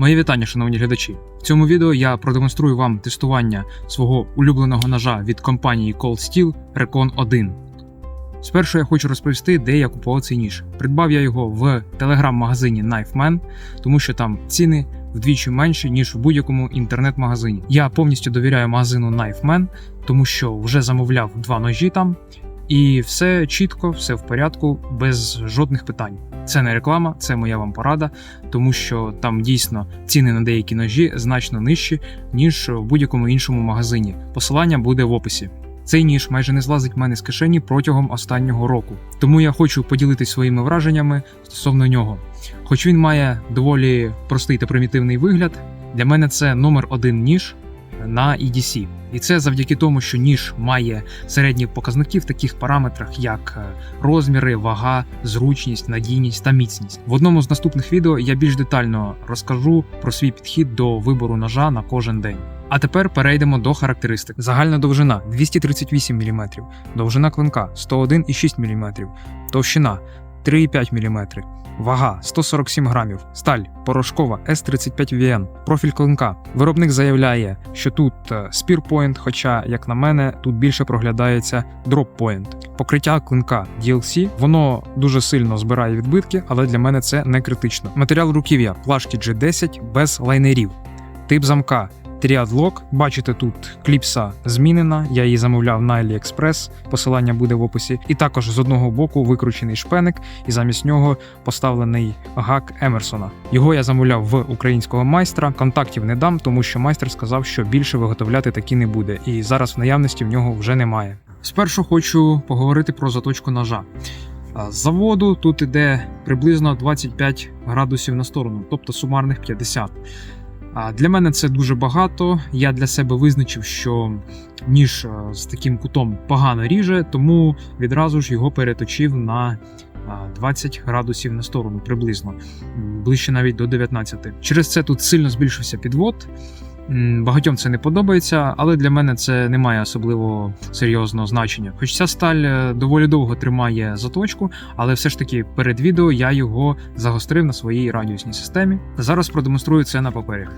Мої вітання, шановні глядачі. В цьому відео я продемонструю вам тестування свого улюбленого ножа від компанії Cold Steel Recon 1. Спершу я хочу розповісти, де я купував цей ніж. Придбав я його в телеграм-магазині Knifeman, тому що там ціни вдвічі менші, ніж в будь-якому інтернет-магазині. Я повністю довіряю магазину Knifeman, тому що вже замовляв два ножі там, і все чітко, все в порядку, без жодних питань. Це не реклама, це моя вам порада, тому що там дійсно ціни на деякі ножі значно нижчі, ніж в будь-якому іншому магазині. Посилання буде в описі. Цей ніж майже не злазить в мене з кишені протягом останнього року, тому я хочу поділитися своїми враженнями стосовно нього. Хоч він має доволі простий та примітивний вигляд, для мене це номер один ніж на EDC. І це завдяки тому, що ніж має середні показники в таких параметрах, як е, розміри, вага, зручність, надійність та міцність. В одному з наступних відео я більш детально розкажу про свій підхід до вибору ножа на кожен день. А тепер перейдемо до характеристик. Загальна довжина 238 мм, довжина клинка 101,6 мм, товщина 3,5 мм, вага 147 грамів, сталь порошкова S35VN, профіль клинка. Виробник заявляє, що тут е, Point, хоча, як на мене, тут більше проглядається Point. Покриття клинка DLC, воно дуже сильно збирає відбитки, але для мене це не критично. Матеріал руків'я плашки G10 без лайнерів. Тип замка Lock. Бачите, тут кліпса змінена. Я її замовляв на AliExpress, посилання буде в описі. І також з одного боку викручений шпеник, і замість нього поставлений гак Емерсона. Його я замовляв в українського майстра. Контактів не дам, тому що майстер сказав, що більше виготовляти такі не буде, і зараз в наявності в нього вже немає. Спершу хочу поговорити про заточку ножа. З заводу тут іде приблизно 25 градусів на сторону, тобто сумарних 50. Для мене це дуже багато. Я для себе визначив, що ніж з таким кутом погано ріже, тому відразу ж його переточив на а, 20 градусів на сторону приблизно, ближче навіть до 19. Через це тут сильно збільшився підвод. Багатьом це не подобається, але для мене це не має особливо серйозного значення. Хоч ця сталь е, доволі довго тримає заточку, але все ж таки перед відео я його загострив на своїй радіусній системі. Зараз продемонструю це на папері.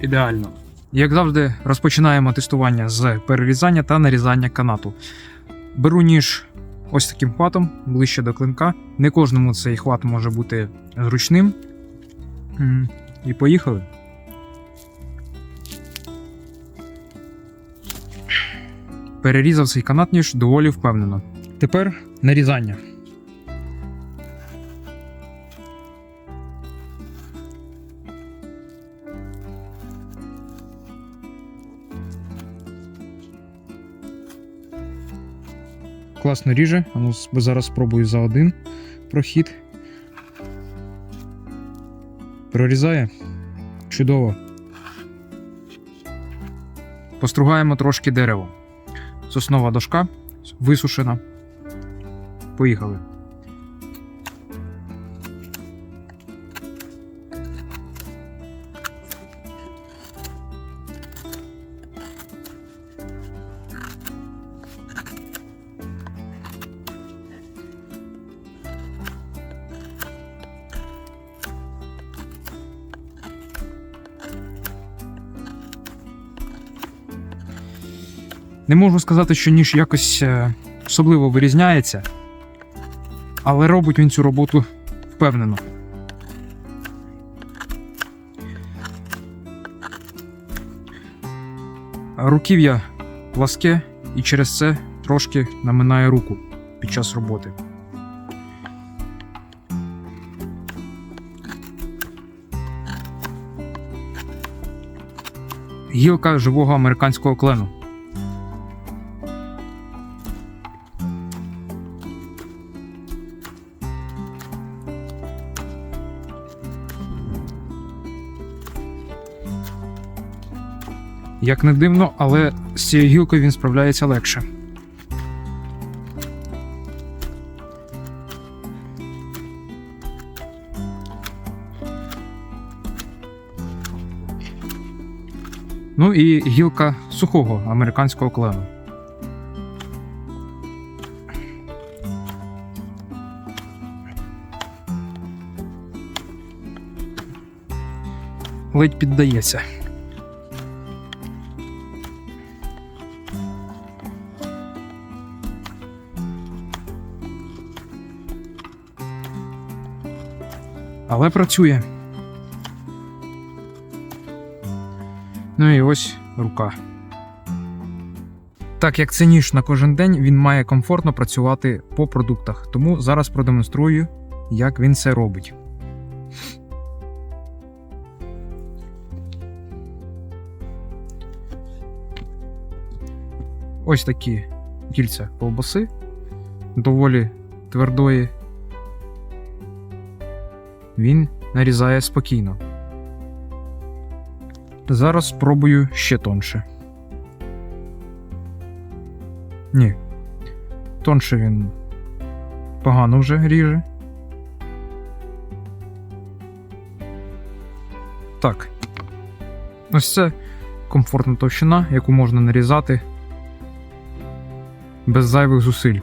Ідеально. Як завжди, розпочинаємо тестування з перерізання та нарізання канату. Беру ніж ось таким хватом, ближче до клинка. Не кожному цей хват може бути зручним. І поїхали. Перерізав цей канат ніж доволі впевнено. Тепер нарізання. Класно ріже. А ну, зараз спробую за один прохід. Прорізає. Чудово. Постругаємо трошки дерево. Соснова дошка висушена. Поїхали. Не можу сказати, що ніж якось е, особливо вирізняється, але робить він цю роботу впевнено. Руків'я пласке і через це трошки наминає руку під час роботи. Гілка живого американського клену. Як не дивно, але з цією гілкою він справляється легше. Ну і гілка сухого американського клену. Ледь піддається. Але працює. Ну і ось рука. Так як це ніж на кожен день, він має комфортно працювати по продуктах. Тому зараз продемонструю, як він це робить. Ось такі кільця ковбаси, доволі твердої. Він нарізає спокійно. Зараз спробую ще тонше. Ні. Тонше він погано вже ріже. Так. Ось це комфортна товщина, яку можна нарізати без зайвих зусиль.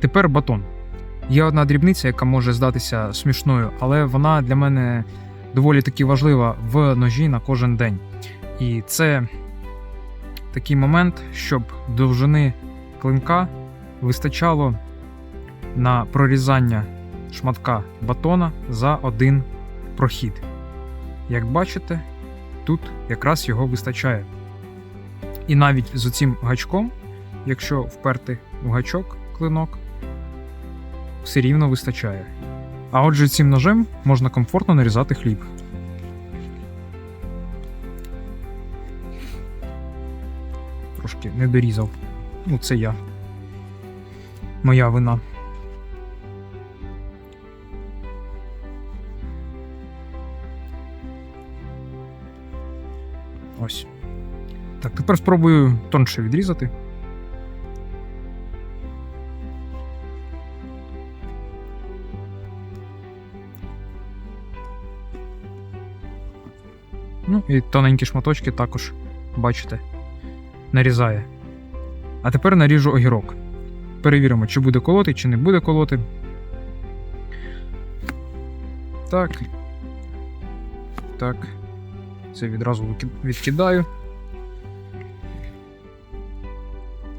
Тепер батон. Є одна дрібниця, яка може здатися смішною, але вона для мене доволі таки важлива в ножі на кожен день. І це такий момент, щоб довжини клинка вистачало на прорізання шматка батона за один прохід. Як бачите, тут якраз його вистачає. І навіть з оцим гачком, якщо вперти в гачок клинок, все рівно вистачає. А отже, цим ножем можна комфортно нарізати хліб. Трошки не дорізав. Ну, це я. Моя вина. Ось. Так, тепер спробую тонше відрізати. І тоненькі шматочки також, бачите, нарізає. А тепер наріжу огірок. Перевіримо, чи буде колоти, чи не буде колоти. Так. Так. Це відразу відкидаю.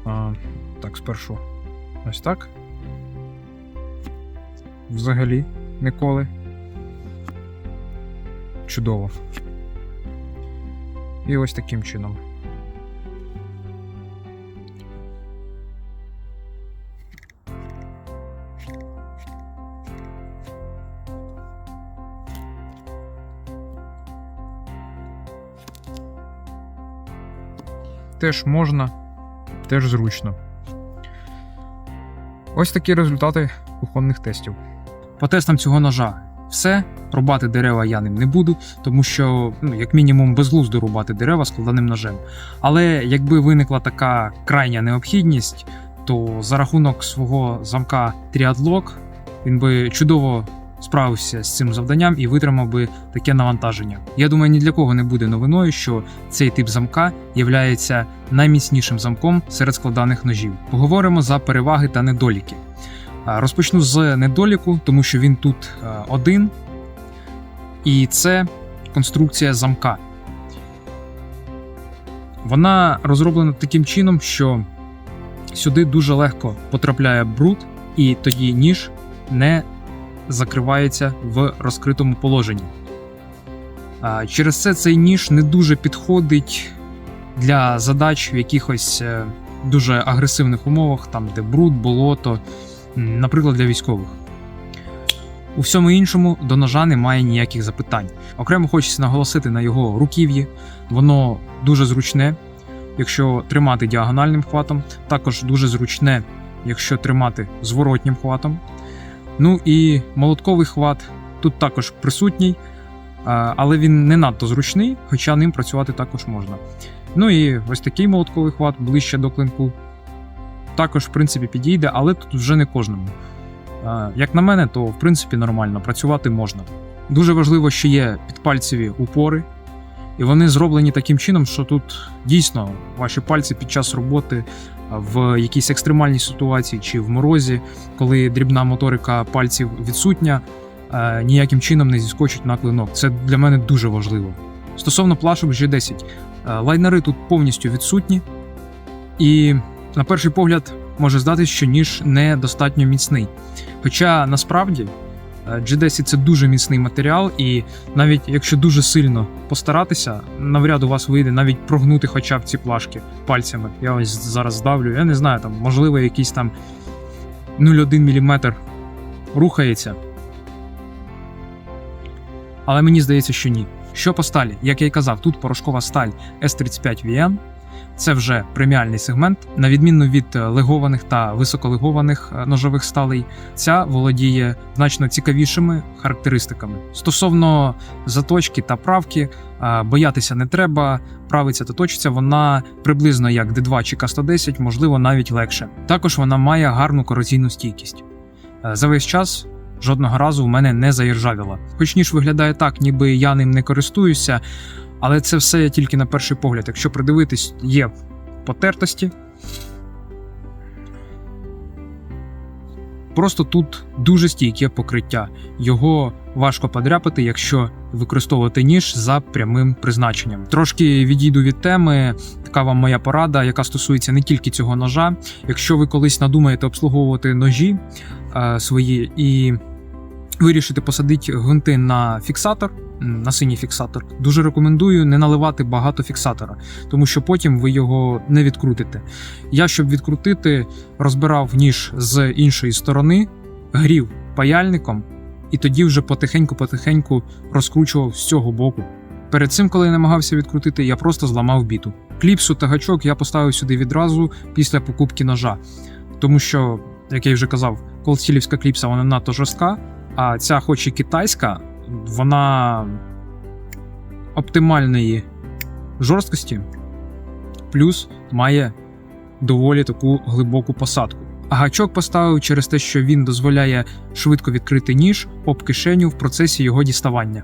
А, так, спершу ось так. Взагалі ніколи. Чудово. І ось таким чином. Теж можна, теж зручно. Ось такі результати кухонних тестів. По тестам цього ножа все. Рубати дерева я ним не буду, тому що, ну, як мінімум, безглуздо рубати дерева складаним ножем. Але якби виникла така крайня необхідність, то за рахунок свого замка Triadlock він би чудово справився з цим завданням і витримав би таке навантаження. Я думаю, ні для кого не буде новиною, що цей тип замка є найміцнішим замком серед складаних ножів. Поговоримо за переваги та недоліки. Розпочну з недоліку, тому що він тут один, і це конструкція замка. Вона розроблена таким чином, що сюди дуже легко потрапляє бруд, і тоді ніж не закривається в розкритому положенні. Через це цей ніж не дуже підходить для задач в якихось е, дуже агресивних умовах, там де бруд, болото, наприклад, для військових. У всьому іншому до ножа немає ніяких запитань. Окремо хочеться наголосити на його руків'ї. Воно дуже зручне, якщо тримати діагональним хватом, також дуже зручне, якщо тримати зворотнім хватом. Ну і молотковий хват тут також присутній, але він не надто зручний, хоча ним працювати також можна. Ну і ось такий молотковий хват ближче до клинку. також, в принципі, підійде, але тут вже не кожному. Як на мене, то в принципі нормально, працювати можна. Дуже важливо, що є підпальцеві упори, і вони зроблені таким чином, що тут дійсно ваші пальці під час роботи в якійсь екстремальній ситуації чи в морозі, коли дрібна моторика пальців відсутня, ніяким чином не зіскочить на клинок. Це для мене дуже важливо. Стосовно плашок G10, е, лайнери тут повністю відсутні, і на перший погляд може здатись, що ніж недостатньо міцний. Хоча насправді е, G10 це дуже міцний матеріал, і навіть якщо дуже сильно постаратися, навряд у вас вийде навіть прогнути хоча б ці плашки пальцями. Я ось зараз здавлю, я не знаю, там можливо якийсь там 0,1 мм рухається. Але мені здається, що ні. Що по сталі? Як я й казав, тут порошкова сталь S35VN. Це вже преміальний сегмент. На відміну від е, легованих та високолегованих е, ножових сталей, ця володіє значно цікавішими характеристиками. Стосовно заточки та правки, е, боятися не треба. Правиться та точиться вона приблизно як D2 чи К110, можливо, навіть легше. Також вона має гарну корозійну стійкість. За весь час жодного разу в мене не заіржавіла. Хоч ніж виглядає так, ніби я ним не користуюся, але це все тільки на перший погляд. Якщо придивитись, є потертості. Просто тут дуже стійке покриття. Його важко подряпати, якщо використовувати ніж за прямим призначенням. Трошки відійду від теми. Така вам моя порада, яка стосується не тільки цього ножа. Якщо ви колись надумаєте обслуговувати ножі е, свої і вирішите посадити гвинти на фіксатор, на синій фіксатор, дуже рекомендую не наливати багато фіксатора, тому що потім ви його не відкрутите. Я, щоб відкрутити, розбирав ніж з іншої сторони, грів паяльником, і тоді вже потихеньку-потихеньку розкручував з цього боку. Перед цим, коли я намагався відкрутити, я просто зламав біту. Кліпсу та гачок я поставив сюди відразу після покупки ножа, тому що, як я вже казав, колстілівська кліпса вона надто жорстка, а ця, хоч і китайська, вона оптимальної жорсткості, плюс має доволі таку глибоку посадку. А гачок поставив через те, що він дозволяє швидко відкрити ніж об кишеню в процесі його діставання.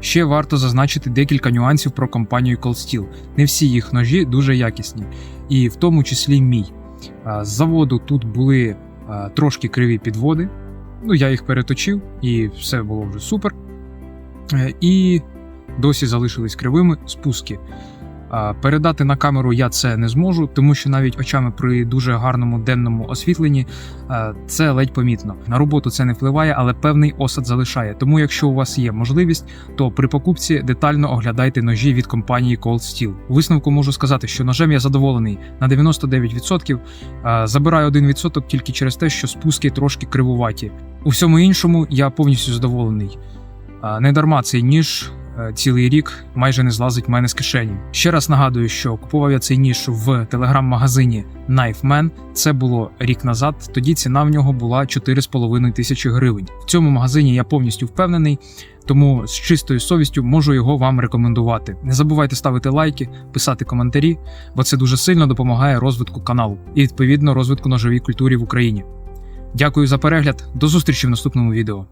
Ще варто зазначити декілька нюансів про компанію Cold Steel. Не всі їх ножі дуже якісні, і в тому числі мій. З заводу тут були трошки криві підводи. Ну, я їх переточив, і все було вже супер. Е, І досі залишились кривими спуски. Передати на камеру я це не зможу, тому що навіть очами при дуже гарному денному освітленні це ледь помітно. На роботу це не впливає, але певний осад залишає. Тому, якщо у вас є можливість, то при покупці детально оглядайте ножі від компанії Cold Steel. Висновку можу сказати, що ножем я задоволений на 99%. а, Забираю 1% тільки через те, що спуски трошки кривуваті. У всьому іншому я повністю задоволений. Не дарма цей ніж цілий рік майже не злазить в мене з кишені. Ще раз нагадую, що купував я цей ніж в телеграм-магазині Knifeman. Це було рік назад. Тоді ціна в нього була 4,5 тисячі гривень. В цьому магазині я повністю впевнений, тому з чистою совістю можу його вам рекомендувати. Не забувайте ставити лайки, писати коментарі, бо це дуже сильно допомагає розвитку каналу і відповідно розвитку ножовій культурі в Україні. Дякую за перегляд. До зустрічі в наступному відео.